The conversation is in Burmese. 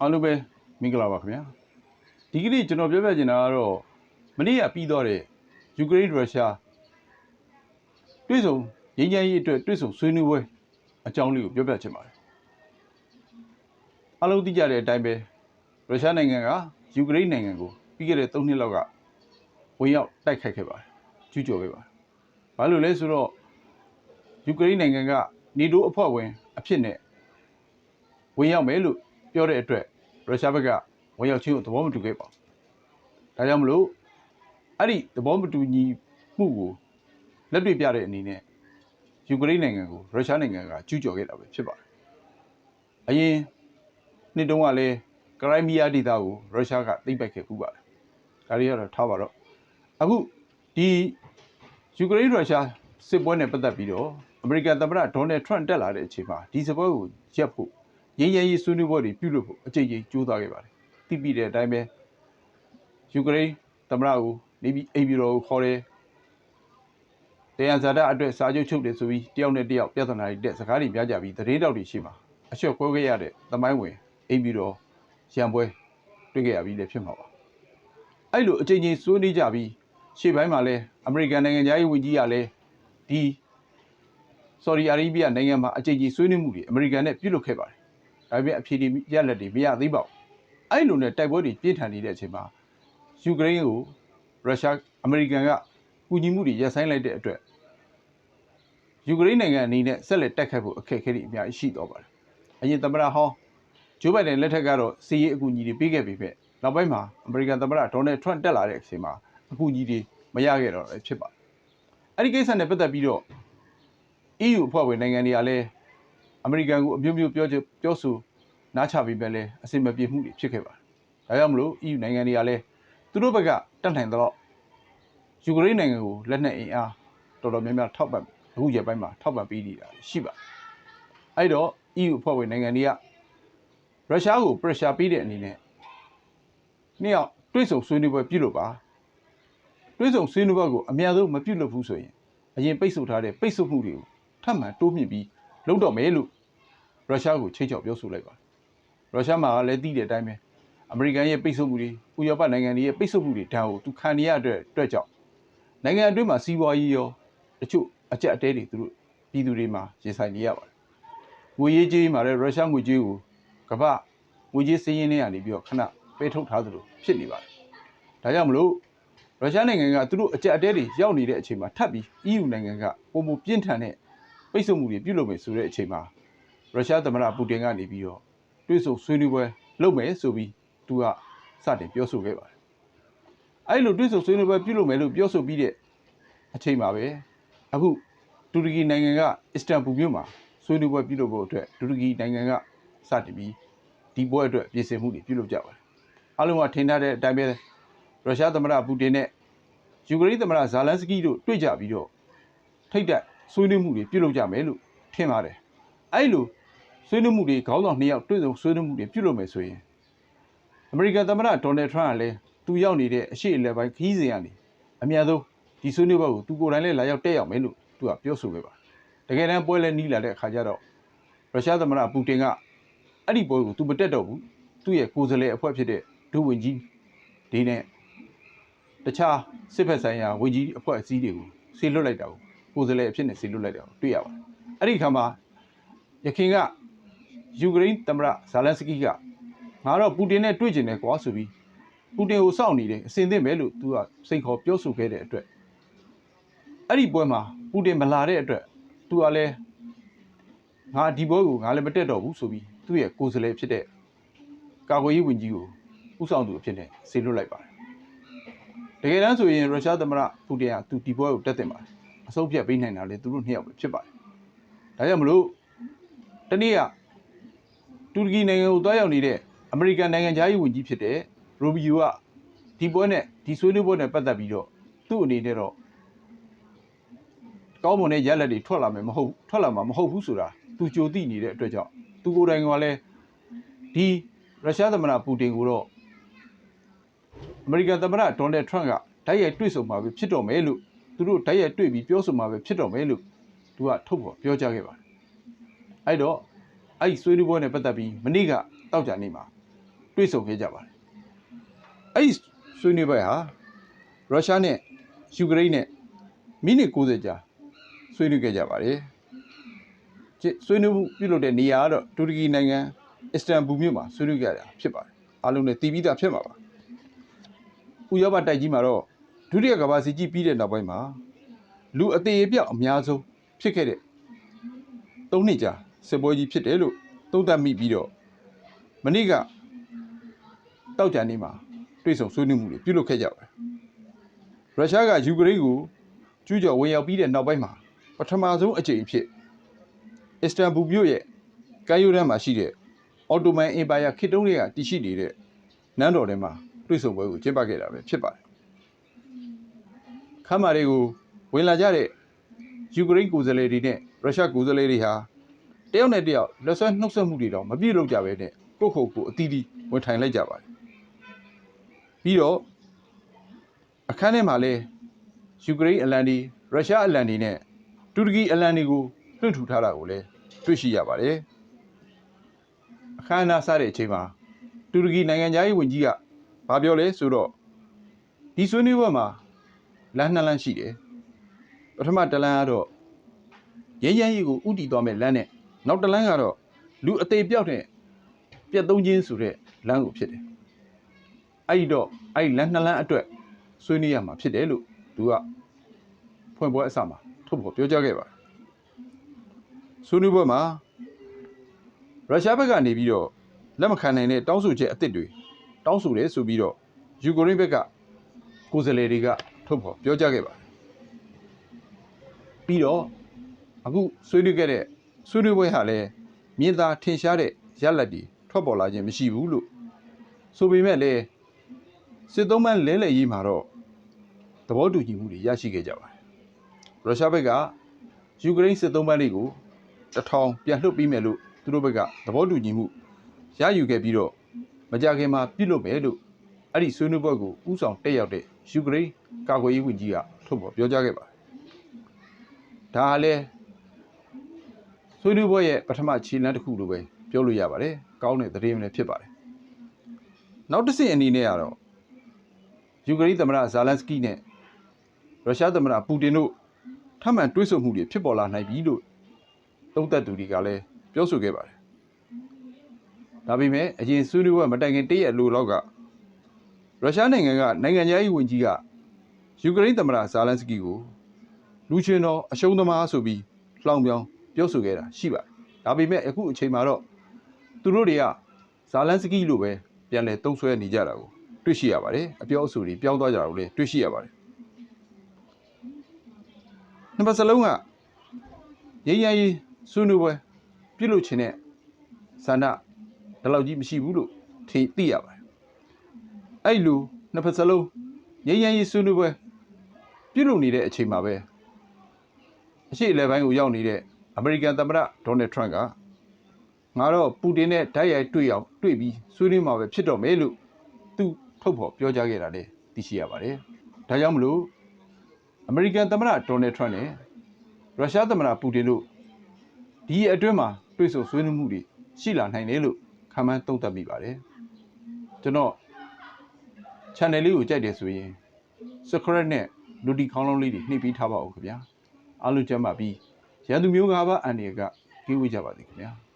အားလုံးပဲမင်္ဂလာပါခင်ဗျာဒီကနေ့ကျွန်တော်ပြောပြချင်တာကတော့မနေ့ကပြီးသွားတဲ့ယူကရိန်းရုရှားတွေ့ဆုံငြိမ်းချမ်းရေးအတွက်တွေ့ဆုံဆွေးနွေးပွဲအကြောင်းလေးကိုပြောပြချင်ပါတယ်အားလုံးသိကြတဲ့အတိုင်းပဲရုရှားနိုင်ငံကယူကရိန်းနိုင်ငံကိုပြီးခဲ့တဲ့3နှစ်လောက်ကဝင်ရောက်တိုက်ခိုက်ခဲ့ပါတယ်ကျူးကျော်ခဲ့ပါတယ်ဘာလို့လဲဆိုတော့ယူကရိန်းနိုင်ငံကနေတိုးအဖွဲ့ဝင်အဖြစ်နဲ့ဝင်ရောက်မယ်လို့ ပြောတဲ့အတွက်ရုရှားဘက်ကဝင်ရောက်ခြင်းကိုသဘောမတူခဲ့ပါဘူး။ဒါကြောင့်မလို့အဲ့ဒီသဘောမတူညီမှုကိုလက်တွေ့ပြတဲ့အနေနဲ့ယူကရိန်းနိုင်ငံကိုရုရှားနိုင်ငံကကျူးကျော်ခဲ့တာပဲဖြစ်ပါတယ်။အရင်နှစ်တုန်းကလည်းကရိုင်းမီးယားဒေသကိုရုရှားကသိမ်းပိုက်ခဲ့ပူပါတယ်။ဒါတွေကတော့ထားပါတော့အခုဒီယူကရိန်းရုရှားစစ်ပွဲနဲ့ပတ်သက်ပြီးတော့အမေရိကန်သမ္မတဒေါ်နယ်ထရန့်တက်လာတဲ့အချိန်မှာဒီစစ်ပွဲကိုရပ်ဖို့ ငင်းရရေးဆွေးနွေးပွဲတွေပြုလုပ်ဖို့အကြိမ်ကြိမ်ကြိုးစားခဲ့ပါတယ်။သိပြီးတဲ့အတိုင်းပဲယူကရိန်းသမ္မတကိုနေပြီးအိမ်ပြည်တော်ကိုခေါ်တယ်။တရားဇာတာအတွက်စာချုပ်ချုပ်တယ်ဆိုပြီးတယောက်နဲ့တယောက်ပြဿနာတွေတက်စကားတွေပြကြပြီးတရေတောက်တွေရှိမှာအလျှော့ကွဲခဲ့ရတဲ့သမိုင်းဝင်အိမ်ပြည်တော်ရံပွဲတွေ့ခဲ့ရပြီးလည်းဖြစ်မှာပါ။အဲ့လိုအကြိမ်ကြိမ်ဆွေးနွေးကြပြီးရှေ့ပိုင်းမှာလည်းအမေရိကန်နိုင်ငံသားရေးဝန်ကြီးကလည်းဒီဆော်ဒီအာရေဗျနိုင်ငံမှာအကြိမ်ကြိမ်ဆွေးနွေးမှုတွေအမေရိကန်နဲ့ပြုလုပ်ခဲ့ပါတယ်။ ဒါပေမဲ့အဖြေတွေရလက်တွေမရသေးပါဘူးအဲ့လိုနဲ့တိုက်ပွဲတွေပြင်းထန်နေတဲ့အချိန်မှာယူကရိန်းကိုရုရှားအမေရိကန်ကကူညီမှုတွေရပ်ဆိုင်းလိုက်တဲ့အတွက်ယူကရိန်းနိုင်ငံအနေနဲ့ဆက်လက်တိုက်ခိုက်ဖို့အခက်အခဲတွေအများကြီးရှိတော့ပါတယ်အရင်သမ္မတဟောင်းဂျိုးဘိုင်ဒန်လက်ထက်ကတော့စီးရေးအကူအညီတွေပေးခဲ့ပေမဲ့နောက်ပိုင်းမှာအမေရိကန်သမ္မတဒေါ်နယ်ထရန့်တက်လာတဲ့အချိန်မှာအကူအညီတွေမရခဲ့တော့လည်းဖြစ်ပါတယ်အဲ့ဒီကိစ္စနဲ့ပတ်သက်ပြီးတော့ EU အဖွဲ့ဝင်နိုင်ငံတွေကလည်း အမေရိကန်ကိုအမျိုးမျိုးပြောချင်ပြောဆိုနားချပြီးပဲလဲအစင်မပြေမှုတွေဖြစ်ခဲ့ပါတယ်။ဒါကြောင့်မလို့ EU နိုင်ငံတွေကလည်းသူတို့ဘက်ကတတ်နိုင်တော့ယူကရိန်းနိုင်ငံကိုလက်နက်အင်အားတော်တော်များများထောက်ပံ့အခုရက်ပိုင်းမှာထောက်ပံ့ပေးနေတာရှိပါတယ်။အဲ့တော့ EU အဖွဲ့ဝင်နိုင်ငံတွေကရုရှားကို pressure ပေးတဲ့အနေနဲ့နှစ်ယောက်တွိတ်ဆုံဆွေးနွေးပွဲပြုလုပ်ပါတွိတ်ဆုံဆွေးနွေးပွဲကိုအများဆုံးမပြုလုပ်ဘူးဆိုရင်အရင်ပိတ်ဆို့ထားတဲ့ပိတ်ဆို့မှုတွေကိုထပ်မံတိုးမြှင့်ပြီးလုပ်တော့မယ်လို့ ရုရှားကိုချိန်ချောက်ပြောဆိုလိုက်ပါတယ်။ရုရှားမှာလည်းသိတဲ့အတိုင်းပဲအမေရိကန်ရဲ့ပိတ်ဆို့မှုတွေဥရောပနိုင်ငံတွေရဲ့ပိတ်ဆို့မှုတွေဒါကိုသူခံနေရတဲ့အတွက်ကြောင့်နိုင်ငံအတွင်းမှာစီးပွားရေးရောတချို့အကြက်အတဲတွေသူတို့ပြည်သူတွေမှာရင်ဆိုင်နေရပါတယ်။ငွေရေးကြေးမှာလည်းရုရှားငွေကြေးကိုကမ္ဘာငွေကြေးစည်းရင်းနဲ့ကနေပြီးတော့ခဏပေးထုတ်ထားသလိုဖြစ်နေပါတယ်။ဒါကြောင့်မလို့ရုရှားနိုင်ငံကသူတို့အကြက်အတဲတွေရောက်နေတဲ့အချိန်မှာထပ်ပြီး EU နိုင်ငံကပုံမပြင်းထန်တဲ့ပိတ်ဆို့မှုတွေပြုလုပ်မယ်ဆိုတဲ့အချိန်မှာ ရုရှားသမ္မတပူတင်ကနေပြီးတော့တွေ့ဆုံဆွေးနွေးပွဲလုပ်မယ်ဆိုပြီးသူကစတင်ပြောဆိုခဲ့ပါတယ်။အဲဒီလိုတွေ့ဆုံဆွေးနွေးပွဲပြုလုပ်မယ်လို့ပြောဆိုပြီးတဲ့အချိန်မှာပဲအခုတူရကီနိုင်ငံကအစ္စတန်ဘူမြို့မှာဆွေးနွေးပွဲပြုလုပ်ဖို့အတွက်တူရကီနိုင်ငံကစတင်ပြီးဒီပွဲအတွက်ပြင်ဆင်မှုတွေပြုလုပ်ကြပါတယ်။အားလုံးကထင်ထားတဲ့အတိုင်းပဲရုရှားသမ္မတပူတင်နဲ့ယူကရိန်းသမ္မတဇာလန်စကီတို့တွေ့ကြပြီးတော့ထိတ်တက်ဆွေးနွေးမှုတွေပြုလုပ်ကြမယ်လို့ထင်ပါတယ်။အဲဒီလို ဆွေးနွေးမှုတွေခေါင်းဆောင်နှစ်ယောက်တွေ့ဆုံဆွေးနွေးမှုတွေပြုလုပ်မယ်ဆိုရင်အမေရိကန်သမ္မတဒေါ်နယ်ထရန့်ကလည်းသူရောက်နေတဲ့အရှိအလဲပိုင်းခီးစဉ်ကနေအများဆုံးဒီဆွေးနွေးပွဲကိုသူကိုယ်တိုင်လည်းလာရောက်တက်ရောက်မယ်လို့သူကပြောဆိုခဲ့ပါတယ်။တကယ်တမ်းပွဲလဲနီးလာတဲ့အခါကျတော့ရုရှားသမ္မတပူတင်ကအဲ့ဒီပွဲကိုသူမတက်တော့ဘူး။သူ့ရဲ့ကိုယ်စားလှယ်အဖွဲ့ဖြစ်တဲ့ဒုဝန်ကြီးဒီနဲ့တခြားစစ်ဖက်ဆိုင်ရာဝန်ကြီးအဖွဲ့အစည်းတွေကိုဆေလွတ်လိုက်တာကိုကိုယ်စားလှယ်အဖြစ်နဲ့ဆေလွတ်လိုက်တာကိုတွေ့ရပါတယ်။အဲ့ဒီခါမှာရခင်က ယူကရိန်းသမ္မတဇာလန်စကီကငါတော့ပူတင်နဲ့တွေ့ကျင်တယ်ကွာဆိုပြီးပူတင်ကိုစောင့်နေတယ်အစင်သင့်ပဲလို့သူကစိန်ခေါ်ပြောဆိုခဲ့တဲ့အတွက်အဲ့ဒီပွဲမှာပူတင်မလာတဲ့အတွက်သူကလည်းငါဒီပွဲကိုငါလည်းမတက်တော့ဘူးဆိုပြီးသူ့ရဲ့ကိုယ်စားလှယ်ဖြစ်တဲ့ကာကွယ်ရေးဝန်ကြီးကိုဥဆောင်သူအဖြစ်နဲ့ဆေလွတ်လိုက်ပါတယ်တကယ်တမ်းဆိုရင်ရုရှားသမ္မတပူတင်ကသူဒီပွဲကိုတက်တင်ပါတယ်အဆုံးဖြတ်ပေးနိုင်တာလေသူတို့နှစ်ယောက်ပဲဖြစ်ပါတယ်ဒါကြောင့်မလို့တနေ့က တူရကီနိုင်ငံကိုတွားရောက်နေတဲ့အမေရိကန်နိုင်ငံသားရေးဝန်ကြီးဖြစ်တဲ့ရိုဘီယိုကဒီပွဲနဲ့ဒီဆွေးနွေးပွဲနဲ့ပတ်သက်ပြီးတော့သူ့အနေနဲ့တော့ကောင်းမွန်တဲ့ရလဒ်တွေထွက်လာမယ်မဟုတ်ထွက်လာမှာမဟုတ်ဘူးဆိုတာသူကြိုသိနေတဲ့အတွက်ကြောင့်သူကိုယ်တိုင်ကလည်းဒီရုရှားသမ္မတပူတင်ကိုတော့အမေရိကန်သမ္မတဒေါ်နယ်ထရန့်ကတိုက်ရိုက်တွေ့ဆုံမှာပဲဖြစ်တော့မယ်လို့သူတို့တိုက်ရိုက်တွေ့ပြီးပြောဆိုမှာပဲဖြစ်တော့မယ်လို့သူကထုတ်ဖော်ပြောကြားခဲ့ပါတယ်အဲ့တော့ အဲ့ဒီဆွေးနွေးပွဲနဲ့ပတ်သက်ပြီးမနေ့ကတောက်ကြနေမှာတွေ့ဆုံခဲ့ကြပါတယ်အဲ့ဒီဆွေးနွေးပွဲဟာရုရှားနဲ့ယူကရိန်းနဲ့မိနစ်60ကြာဆွေးနွေးခဲ့ကြပါတယ်ကျဆွေးနွေးမှုပြုလုပ်တဲ့နေရာကတော့တူရကီနိုင်ငံအစ္စတန်ဘူမြို့မှာဆွေးနွေးကြတာဖြစ်ပါတယ်အားလုံးလည်းတည်ပြီးသားဖြစ်မှာပါဥရောပတိုက်ကြီးမှာတော့ဒုတိယကမ္ဘာစစ်ကြီးပြီးတဲ့နောက်ပိုင်းမှာလူအသေးအပြောက်အများဆုံးဖြစ်ခဲ့တဲ့၃နှစ်ကြာ စစ်ပွဲကြီးဖြစ်တယ်လို့သုံးသပ်မိပြီးတော့မနေ့ကတောက်ကြနေမှာတွေ့ဆုံဆွေးနွေးမှုတွေပြုလုပ်ခဲ့ကြပါတယ်ရုရှားကယူကရိန်းကိုကျူးကျော်ဝင်ရောက်ပြီးတဲ့နောက်ပိုင်းမှာပထမဆုံးအကြိမ်အဖြစ်အစ္စတန်ဘူမြို့ရဲ့ကမ်းရိုးတန်းမှာရှိတဲ့အော်တိုမန်အင်ပါယာခေတ်တုန်းကတည်ရှိနေတဲ့နန်းတော်ထဲမှာတွေ့ဆုံပွဲကိုကျင်းပခဲ့တာပဲဖြစ်ပါတယ်ခမ်းမာတွေကိုဝင်လာကြတဲ့ယူကရိန်းကိုယ်စားလှယ်တွေနဲ့ရုရှားကိုယ်စားလှယ်တွေဟာ တယောက်နဲ့တယောက်လက်ဆွဲနှုတ်ဆက်မှုတွေတော့မပြည့်လို့ကြပဲနဲ့ကိုယ့်ခုတ်ကိုအတီးတီးဝင်ထိုင်လိုက်ကြပါတယ်ပြီးတော့အခန်းထဲမှာလဲယူကရိန်းအလံဒီရုရှားအလံဒီနဲ့တူရကီအလံတွေကိုလွှင့်ထူထားတာကိုလည်းတွေ့ရှိရပါတယ်အခမ်းအနားစတဲ့အချိန်မှာတူရကီနိုင်ငံသားရေးဝန်ကြီးကဘာပြောလဲဆိုတော့ဒီဆွေးနွေးပွဲမှာလမ်းနှစ်လမ်းရှိတယ်ပထမတစ်လမ်းကတော့ရဲရဲကြီးကိုဥတီသွားမဲ့လမ်းနဲ့ နောက်တစ်လမ်းကတော့လူအသေးပြောက်တဲ့ပြက်သုံးချင်းဆိုတဲ့လမ်းကိုဖြစ်တယ်အဲ့ဒီတော့အဲ့ဒီလမ်းနှစ်လမ်းအတွက်ဆွေးနွေးရမှာဖြစ်တယ်လို့သူကဖွင့်ပွဲအစမှာထုတ်ဖော်ပြောကြားခဲ့ပါတယ်ဆွေးနွေးပွဲမှာရုရှားဘက်ကနေပြီးတော့လက်မခံနိုင်တဲ့တောင်းဆိုချက်အသစ်တွေတောင်းဆိုတယ်ဆိုပြီးတော့ယူကရိန်းဘက်ကကိုယ်စားလှယ်တွေကထုတ်ဖော်ပြောကြားခဲ့ပါတယ်ပြီးတော့အခုဆွေးနွေးခဲ့တဲ့ ဆွေးနွေးပွဲဟာလည်းမြင်သာထင်ရှားတဲ့ရလဒ်တွေထွက်ပေါ်လာခြင်းမရှိဘူးလို့ဆိုပေမဲ့လည်းစစ်သုံးပန်းလဲလှယ်ရေးမှာတော့သဘောတူညီမှုတွေရရှိခဲ့ကြပါတယ်ရုရှားဘက်ကယူကရိန်းစစ်သုံးပန်းတွေကိုတစ်ထောင်ပြန်လွှတ်ပြီးမယ်လို့သူတို့ဘက်ကသဘောတူညီမှုရယူခဲ့ပြီးတော့မကြခင်မှာပြုလုပ်မယ်လို့အဲ့ဒီဆွေးနွေးပွဲကိုဥဆောင်တက်ရောက်တဲ့ယူကရိန်းကာကွယ်ရေးဝန်ကြီးကထုတ်ဖော်ပြောကြားခဲ့ပါတယ်ဒါကလည်း ဆွေးနွေးပွဲရဲ့ပထမခြေလှမ်းတစ်ခုလိုပဲပြောလို့ရပါတယ်ကောင်းတဲ့သတင်းလည်းဖြစ်ပါတယ်နောက်တစ်ဆင့်အနေနဲ့ကတော့ယူကရိန်းသမ္မတဇာလန်စကီနဲ့ရုရှားသမ္မတပူတင်တို့ထပ်မံတွဲဆုံမှုတွေဖြစ်ပေါ်လာနိုင်ပြီလို့သုံးသပ်သူတွေကလည်းပြောဆိုခဲ့ပါတယ်ဒါပေမဲ့အရင်ဆွေးနွေးပွဲမတိုင်ခင်တည့်ရက်လိုလောက်ကရုရှားနိုင်ငံကနိုင်ငံခြားရေးဝန်ကြီးကယူကရိန်းသမ္မတဇာလန်စကီကိုလူချင်းတော်အရှုံးသမားဆိုပြီးလှောင်ပြောင်း ပြောဆိုခဲ့တာရှိပါတယ်။ဒါပေမဲ့အခုအချိန်မှာတော့သူတို့တွေကဇာလန်စကီလိုပဲပြန်လည်တုံးဆွဲနေကြတာကိုတွေ့ရှိရပါတယ်။အပြောအဆိုတွေပြောင်းသွားကြတာကိုလည်းတွေ့ရှိရပါတယ်။နှစ်ပတ်စလုံးကရင်းရင်းဆွေးနွေးပွဲပြုလုပ်ခြင်းနဲ့ဆန္ဒဒီလောက်ကြီးမရှိဘူးလို့ထင်သိရပါတယ်။အဲ့လိုနှစ်ဖက်စလုံးရင်းရင်းဆွေးနွေးပွဲပြုလုပ်နေတဲ့အချိန်မှာပဲအရှိအလဲပိုင်းကိုရောက်နေတဲ့ အမေရိကန်သမ္မတဒေါ်နယ်ထရန့်ကငါတော့ပူတင်နဲ့ဓာတ်ရိုက်တွေ့အောင်တွေ့ပြီးဆွေးနွေးမှာပဲဖြစ်တော့မယ်လို့သူထုတ်ဖော်ပြောကြားခဲ့တာလည်းသိရှိရပါတယ်။ဒါကြောင့်မလို့အမေရိကန်သမ္မတဒေါ်နယ်ထရန့်နဲ့ရုရှားသမ္မတပူတင်တို့ဒီအတွင်းမှာတွေ့ဆုံဆွေးနွေးမှုတွေရှိလာနိုင်တယ်လို့ခန့်မှန်းသုံးသပ်မိပါတယ်။ကျွန်တော် channel လေးကိုကြိုက်တယ်ဆိုရင် subscribe နဲ့ notification ခေါင်းလုံးလေးတွေနှိပ်ပေးထားပါဦးခင်ဗျာ။အားလုံးကျမ်းပါပြီး ရန်သူမျိုး၅ပါးအန်ဒီကကင်းဝေးကြပါသည်ခင်ဗျာ။